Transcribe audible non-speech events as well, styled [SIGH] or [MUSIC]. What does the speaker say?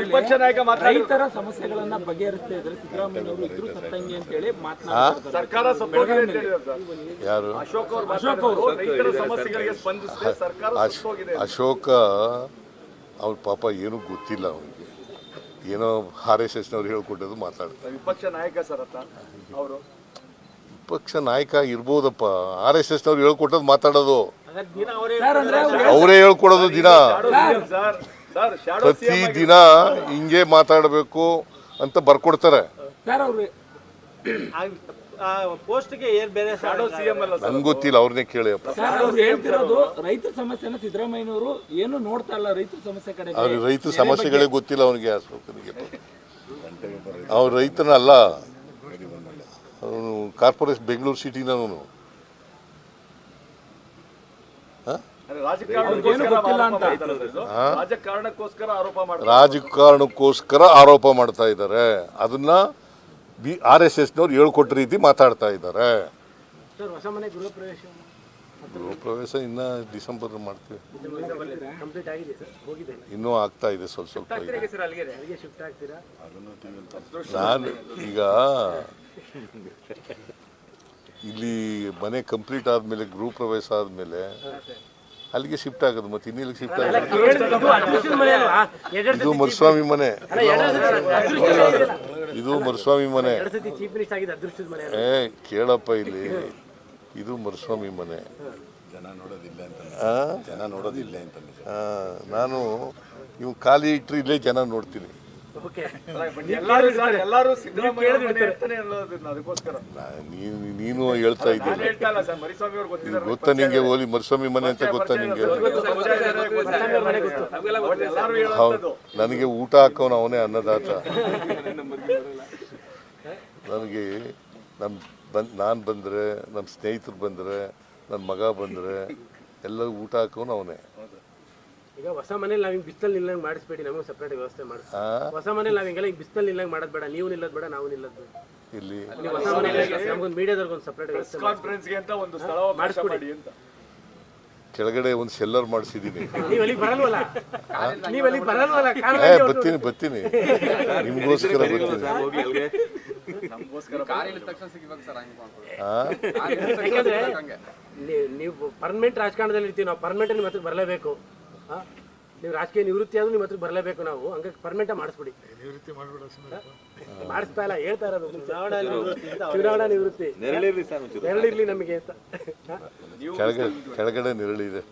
ವಿಪಕ್ಷ ನಾಯಕ ರೈತರ ಸಮಸ್ಯೆಗಳನ್ನ ಬಗೆಹರಿಸ್ತಾ ಇದ್ರೆ ಸಿದ್ದರಾಮಯ್ಯನವರು ಇದ್ರು ಸತ್ತಂಗೆ ಅಂತ ಹೇಳಿ ಮಾತನಾಡ್ತಾರೆ ಸರ್ಕಾರ ಸತ್ತೋಗಿದೆ ಅಂತ ಹೇಳಿದ್ರು ಸರ್. ಯಾರು ಅಶೋಕ್ ಅವರು ಮಾತಾಡಿದ್ರು, ರೈತರ ಸಮಸ್ಯೆಗಳಿಗೆ ಸ್ಪಂದಿಸದೆ ಸರ್ಕಾರ ಅಶ್- ಸತ್ತೋಗಿದೆ ಅಶೋಕ ಅವ್ರ ಪಾಪ ಏನೂ ಗೊತ್ತಿಲ್ಲ ಅವನಿಗೆ ಏನೋ ಆರ್ ಎಸ್ ಎಸ್ನವ್ರು ಹೇಳ್ಕೊಟ್ಟದು ಮಾತಾಡ್ತಾರೆ ವಿಪಕ್ಷ ನಾಯಕ ಸರ್ ಅಂತ ಅವರು ವಿಪಕ್ಷ ನಾಯಕ ಇರ್ಬೋದಪ್ಪ ಆರ್ ಎಸ್ ಎಸ್ನವ್ರು ಹೇಳ್ಕೊಟ್ಟದ್ದು ಮಾತಾಡೋದು ಅವ್ರು ಅವರೇ ಹೇಳ್ಕೊಡೋದು ದಿನ. ಸರ್ ಸರ್ ಶಾಡೋ ಪ್ರತಿ ದಿನ ಹಿಂಗೆ ಮಾತಾಡಬೇಕು ಅಂತ ಬರ್ಕೊಡ್ತಾರೆ. ಸರ್ ಅವ್ರು ಪೋಸ್ಟ್ಗೆ ಏನ್ ಬೇರೆ ಶಾಡೋ ಸಿಎಂ ಅಲ್ಲ ಸರ್ ನನ್ಗೆ ಗೊತ್ತಿಲ್ಲ ಅವ್ರನ್ನೇ ಕೇಳಿ ಸರ್ ಅವ್ರು ಹೇಳ್ತಿರೋದು ರೈತರ ಸಮಸ್ಯೆನ ಸಿದ್ದರಾಮಯ್ಯನವರು ಏನು ನೋಡ್ತಾ ಇಲ್ಲ ರೈತರ ಸಮಸ್ಯೆ ಕಡೆ ಅವ್ರ ರೈತ ಸಮಸ್ಯೆಗಳೇ ಗೊತ್ತಿಲ್ಲ ಅವನಿಗೆ ಅವ್ರ ರೈತನ ಅಲ್ಲ ಕಾರ್ಪೊರೇಟ್ ಬೆಂಗಳೂರು ಸಿಟಿನವನು ಅಂದ್ರೆ ರಾಜಕಾರಣಕ್ಕೋಸ್ಕರ ಆರೋಪ ಮಾಡ್ತಾರೆ ಸರ್ ಇದು. ರಾಜಕಾರಣಕ್ಕೋಸ್ಕರ ಆರೋಪ ಮಾಡ್ತಾರೆ ರಾಜಕಾರಣಕ್ಕೋಸ್ಕರ ಆರೋಪ ಮಾಡ್ತಾ ಇದ್ದಾರೆ. ಅದನ್ನ ಬಿ ಆರ್ ಎಸ್ ಎಸ್ನವ್ರು ಹೇಳ್ಕೊಟ್ಟ ರೀತಿ ಮಾತಾಡ್ತಾ ಇದ್ದಾರೆ. ಸರ್ ಹೊಸ ಮನೆ ಗೃಹ ಪ್ರವೇಶ ಗೃಹ ಪ್ರವೇಶ ಇನ್ನ ಡಿಸೆಂಬರ್ ಮಾಡ್ತೀವಿ. ಕಂಪ್ಲೀಟ್ ಆಗಿದೆ ಸರ್ ಹೋಗಿದೆ. ಇನ್ನೂ ಆಗ್ತಾ ಇದೆ ಸ್ವಲ್ಪ ಸ್ವಲ್ಪ ಸರ್ ಅಲ್ಲಿಗೆ? ಅಲ್ಲಿಗೆ ಶಿಫ್ಟ್ ಆಗ್ತೀರಾ? ನಾನು ಈಗ ಇಲ್ಲಿ ಮನೆ ಕಂಪ್ಲೀಟ್ ಆದ್ಮೇಲೆ ಗೃಹ ಪ್ರವೇಶ ಆದ್ಮೇಲೆ ಅಲ್ಲಿಗೆ ಶಿಫ್ಟ್ ಆಗೋದು ಮತ್ತೆ ಇನ್ನಿಲ್ಲಿಗೆ ಶಿಫ್ಟ್ ಆಗೋದು? ಇದು ಮರುಸ್ವಾಮಿ ಮನೆ. ಇದು ಮರುಸ್ವಾಮಿ ಮನೆ. ಏ ಕೇಳಪ್ಪ ಇಲ್ಲಿ. ಇದು ಮರುಸ್ವಾಮಿ ಮನೆ. ಜನ ನೋಡೋದಿಲ್ಲ ಅಂತ ಜನ ನೋಡೋದಿಲ್ಲ ಅಂತ ನಾನು ಇವ್ ಖಾಲಿ ಇಟ್ಟರೆ ಇಲ್ಲೇ ಜನ ನೋಡ್ತೀನಿ. [LAUGHS] ಎಲ್ಲರೂ ಅದಕ್ಕೋಸ್ಕರ. ನೀನು ನೀನು ಹೇಳ್ತಾ ಇದ್ದೀನಿ. ಗೊತ್ತಾ ನಿಂಗೆ ಓಲಿ ಮರಿಸ್ವಾಮಿ ಮನೆ ಅಂತ ಗೊತ್ತಾ ನಿಂಗೆ? ನನಗೆ ಊಟ ಹಾಕೋನು ಅವನೇ ಅನ್ನದಾತ. ನನಗೆ ನಮ್ಮ ಬಂದ್ ನಾನು ಬಂದರೆ ನಮ್ಮ ಸ್ನೇಹಿತರು ಬಂದರೆ ನನ್ನ ಮಗ ಬಂದರೆ ಎಲ್ಲ ಊಟ ಹಾಕೋನು ಅವನೇ. ಈಗ ಹೊಸ ಮನೇಲಿ ನಾವು ಹಿಂಗೆ ಬಿಸ್ತಲ್ಲಿ ನಿಲ್ಲಂಗೆ ಮಾಡಿಸ್ಬೇಡಿ ನಮಗೆ ಸಪ್ರೇಟ್ ವ್ಯವಸ್ಥೆ ಮಾಡಿ. ಹೊಸ ಮನೇಲಿ ನಾವು ಹಿಂಗೆಲ್ಲ ಹಿಂಗೆ ಬಿಸ್ತಲ್ಲಿ ನಿಲ್ಲಂಗೆ ಮಾಡೋದು ಬೇಡ ನೀವು ನಿಲ್ಲದ್ ಬೇಡ ನಾವು ನಿಲ್ಲದ್ ಬೇಡ. ಇಲ್ಲಿ. ನೀವು ಹೊಸ ಮನೇಲಿ ನಮ್ಗೊಂದು ಮೀಡಿಯಾದವ್ರಿಗೆ ಒಂದು ಸಪ್ರೇಟ್ ವ್ಯವಸ್ಥೆ ಮಾಡಿ ಕಾನ್ಫರೆನ್ಸ್ಗೆ ಅಂತ ಒಂದು ಸ್ಥಳ ಮಾಡಿಸ್ಕೊಡಿ. ಅಂತ. ಕೆಳಗಡೆ ಒಂದು ಸೆಲ್ಲರ್ ಮಾಡಿಸಿದೀನಿ. ನೀವು ಅಲ್ಲಿಗೆ ಬರಲ್ವಲ್ಲ? ನೀವು ಅಲ್ಲಿಗೆ ಬರಲ್ವಲ್ಲ? ಏ ಬರ್ತೀನಿ ಬರ್ತೀನಿ. ನಿಮಗೋಸ್ಕರ ಬರ್ತೀನಿ. ನೀವು ಪರ್ಮನೆಂಟ್ ರಾಜಕಾರಣದಲ್ಲಿ ಇರ್ತೀವಿ ನಾವು ಪರ್ಮನೆಂಟ್ ಮತ್ತೆ ಬರಲೇಬೇಕು? ನೀವು ರಾಜಕೀಯ ನಿವೃತ್ತಿ ಆದ್ರೂ ನಿಮ್ಮ ಹತ್ರ ಬರಲೇಬೇಕು ನಾವು. ಹಂಗ ಪರ್ಮನೆಂಟ್ ಮಾಡಿಸ್ಬಿಡಿ. ಮಾಡಿಸ್ತಾ ಇಲ್ಲ ಹೇಳ್ತಾ ಇರೋದು ಚುನಾವಣಾ ನಿವೃತ್ತಿ ನೆರಳಿರ್ಲಿ ನಮಗೆ ಅಂತ? ಕೆಳಗಡೆ ಕೆಳಗಡೆ ನೆರಳಿದೆ.